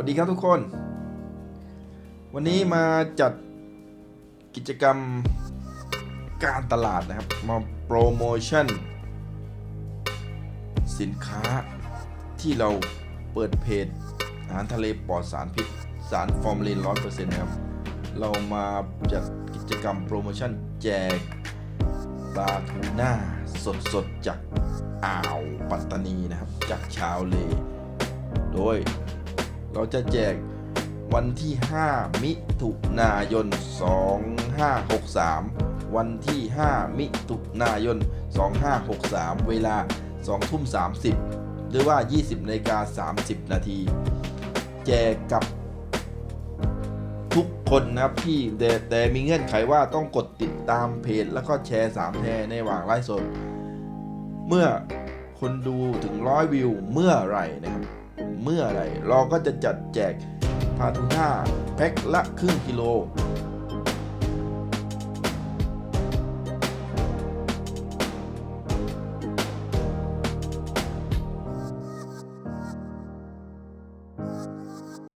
วัสดีครับทุกคน วันนี้มาจัดกิจกรรมการตลาดนะครับ มาโปรโมชั่น สินค้าที่เราเปิดเพจอาหารทะเลปลอดสารพิษ สารฟอร์มาลินร้อยเปอร์เซ็นต์นะครับ เรามาจัดกิจกรรมโปรโมชั่นแจกปลาทูน่าสดๆจากอ่าวปัตตานีนะครับ จากชาวเล โดย เราจะแจกวันที่ 5 มิถุนายน 2563 วันที่ 5 มิถุนายน 2563 เวลา 2 ทุ่ม 30 หรือว่า 20นาฬิกา30 นาที แจกกับทุกคนนะครับที่แต่แต่มีเงื่อนไขว่าต้องกดติดตามเพจ แล้วก็แชร์ 3 แชร์ในหว่างไลฟ์สด เมื่อคนดูถึงร้อยวิวเมื่อไหร่นะครับ เมื่อไหร่เราก็จะจัดแจกพาทูน่าแพ็คละครึ่งกิโล